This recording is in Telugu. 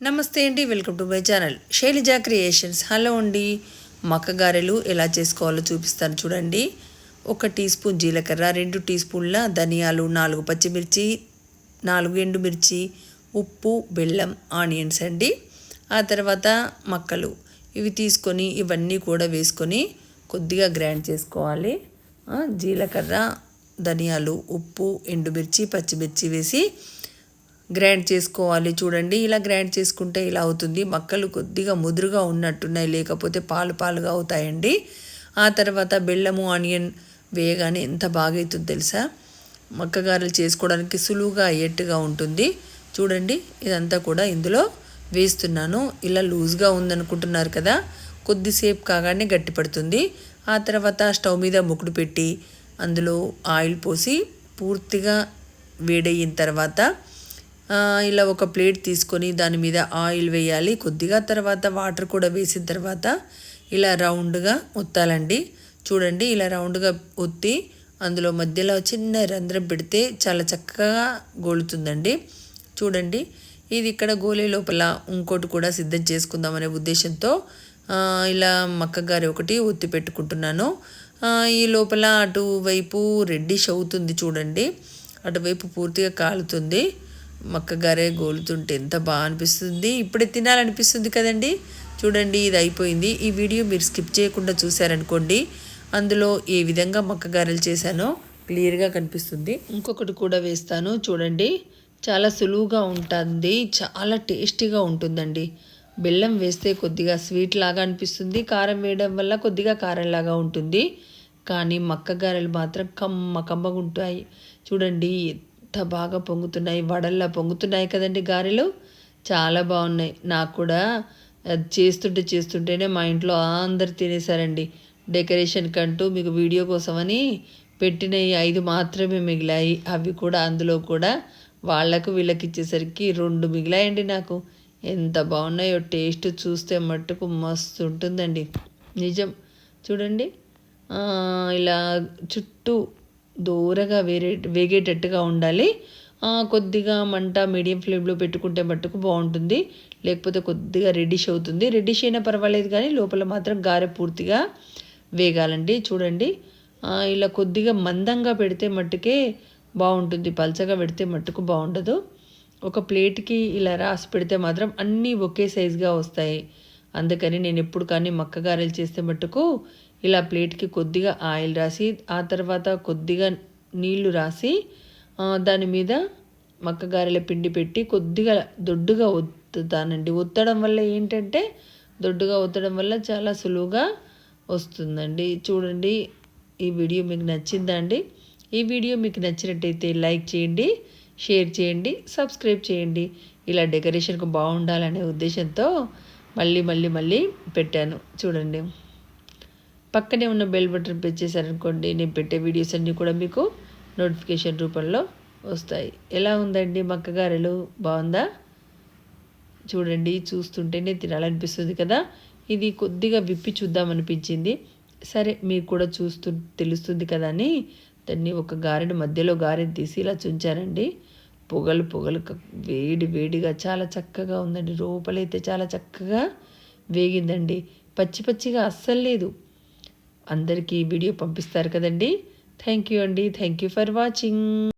నమస్తే అండి welcome to my channel. Shailaja creations. Hello అండి. మక్క గారెలు ఎలా చేసుకోవాలో చూపిస్తాను చూడండి. ఒక టీ స్పూన్ జీలకర్ర రెండు టీ స్పూన్ల ధనియాలు నాలుగు పచ్చిమిర్చి నాలుగు ఎండుమిర్చి ఉప్పు బెల్లం ఆనియన్స్ అండి. ఆ తర్వాత మక్కలు. ఇవి తీసుకొని ఇవన్నీ కూడా వేసుకొని కొద్దిగా గ్రైండ్ చేసుకోవాలి. జీలకర్ర ధనియాలు ఉప్పు ఎండుమిర్చి పచ్చిమిర్చి వేసి గ్రైండ్ చేసుకోవాలి చూడండి. ఇలా గ్రైండ్ చేసుకుంటే ఇలా అవుతుంది. మక్కలు కొద్దిగా ముదురుగా ఉన్నట్టున్నాయి. లేకపోతే పాలు పాలుగా అవుతాయండి. ఆ తర్వాత బెల్లము ఆనియన్ వేయగానే ఎంత బాగా అవుతుంది తెలుసా? మక్కగారలు చేసుకోవడానికి సులువుగా అయ్యేట్టుగా ఉంటుంది. చూడండి. ఇదంతా కూడా ఇందులో వేస్తున్నాను. ఇలా లూజ్గా ఉందనుకుంటున్నారు కదా. కొద్దిసేపు కాగానే గట్టిపడుతుంది ఆ తర్వాత స్టవ్ మీద ముకుడు పెట్టి అందులో ఆయిల్ పోసి పూర్తిగా వేడయిన తర్వాత ఇలా ఒక ప్లేట్ తీసుకొని దాని మీద ఆయిల్ వేయాలి. కొద్దిగా తర్వాత వాటర్ కూడా వేసిన తర్వాత ఇలా రౌండ్గా ఒత్తాలండి. చూడండి ఇలా రౌండ్గా ఒత్తి అందులో మధ్యలో చిన్న రంధ్రం పెడితే చాలా చక్కగా గోలుతుందండి. చూడండి ఇది ఇక్కడ గోలే లోపల ఇంకోటి కూడా సిద్ధం చేసుకుందామనే ఉద్దేశంతో ఇలా మక్కగారి ఒకటి ఒత్తి పెట్టుకుంటున్నాను. ఈ లోపల అటువైపు రెడ్డిష్ అవుతుంది చూడండి. అటువైపు పూర్తిగా కాలుతుంది. మక్కగారే గోలుతుంటే ఎంత బాగా అనిపిస్తుంది. ఇప్పుడే తినాలనిపిస్తుంది కదండి. చూడండి ఇది అయిపోయింది. ఈ వీడియో మీరు స్కిప్ చేయకుండా చూసారనుకోండి అందులో ఏ విధంగా మక్కగారెలు చేశానో క్లియర్గా కనిపిస్తుంది. ఇంకొకటి కూడా వేస్తాను. చూడండి చాలా సులువుగా ఉంటుంది. చాలా టేస్టీగా ఉంటుందండి. బెల్లం వేస్తే కొద్దిగా స్వీట్ లాగా అనిపిస్తుంది. కారం వేయడం వల్ల కొద్దిగా కారంలాగా ఉంటుంది. కానీ మక్కగారెలు మాత్రం కమ్మ కమ్మగా ఉంటాయి. చూడండి ఎంత బాగా పొంగుతున్నాయి వడల్లా పొంగుతున్నాయి కదండి గారెలు. చాలా బాగున్నాయి. నాకు కూడా చేస్తుంటే చేస్తుంటేనే మా ఇంట్లో అందరు తినేసారండి డెకరేషన్ కంటూ మీకు వీడియో కోసమని పెట్టిన ఐదు మాత్రమే మిగిలాయి. అవి కూడా అందులో కూడా వాళ్ళకు వీళ్ళకి ఇచ్చేసరికి రెండు మిగిలాయండి నాకు. ఎంత బాగున్నాయో టేస్ట్ చూస్తే మట్టుకు మస్తు ఉంటుందండి. నిజం. చూడండి. ఇలా చుట్టూ దూరగా వేరే వేగేటట్టుగా ఉండాలి. కొద్దిగా మంట మీడియం ఫ్లేమ్లో పెట్టుకుంటే మట్టుకు బాగుంటుంది. లేకపోతే కొద్దిగా రెడ్డిష్ అవుతుంది. రెడ్డిష్ అయినా పర్వాలేదు కానీ లోపల మాత్రం గారె పూర్తిగా వేగాలండి. చూడండి. ఇలా కొద్దిగా మందంగా పెడితే మట్టుకే బాగుంటుంది. పల్చగా పెడితే మట్టుకు బాగుండదు. ఒక ప్లేట్కి ఇలా రాసి పెడితే మాత్రం అన్నీ ఒకే సైజుగా వస్తాయి. అందుకని నేను ఎప్పుడు కానీ మక్క గారెలు చేస్తే మట్టుకు ఇలా ప్లేట్కి కొద్దిగా ఆయిల్ రాసి ఆ తర్వాత కొద్దిగా నీళ్ళు రాసి దాని మీద మక్కగారెల పిండి పెట్టి కొద్దిగా దొడ్డుగా ఒత్తుతానండి. ఒత్తడం వల్ల ఏంటంటే దొడ్డుగా ఒత్తడం వల్ల చాలా సులువుగా వస్తుందండి. చూడండి ఈ వీడియో మీకు నచ్చిందా అండి? ఈ వీడియో మీకు నచ్చినట్టయితే లైక్ చేయండి షేర్ చేయండి సబ్స్క్రైబ్ చేయండి. ఇలా డెకరేషన్కు బాగుండాలనే ఉద్దేశంతో మళ్ళీ మళ్ళీ మళ్ళీ పెట్టాను. చూడండి. పక్కనే ఉన్న బెల్ బటన్ పెంచేశారనుకోండి నేను పెట్టే వీడియోస్ అన్నీ కూడా మీకు నోటిఫికేషన్ రూపంలో వస్తాయి. ఎలా ఉందండి మక్కగారెలు? బాగుందా? చూడండి చూస్తుంటేనే తినాలనిపిస్తుంది కదా. ఇది కొద్దిగా విప్పి చూద్దామనిపించింది సరే మీకు కూడా చూస్తూ తెలుస్తుంది కదా అని దాన్ని ఒక గారెను మధ్యలో గారెని తీసి ఇలా చుంచానండి పొగలు పొగలు వేడి వేడిగా చాలా చక్కగా ఉందండి. లోపలైతే చాలా చక్కగా వేగిందండి. పచ్చి పచ్చిగా అస్సలు లేదు. అందరికీ వీడియో పంపిస్తారు కదండి. థ్యాంక్ యూ అండి. Thank you for watching.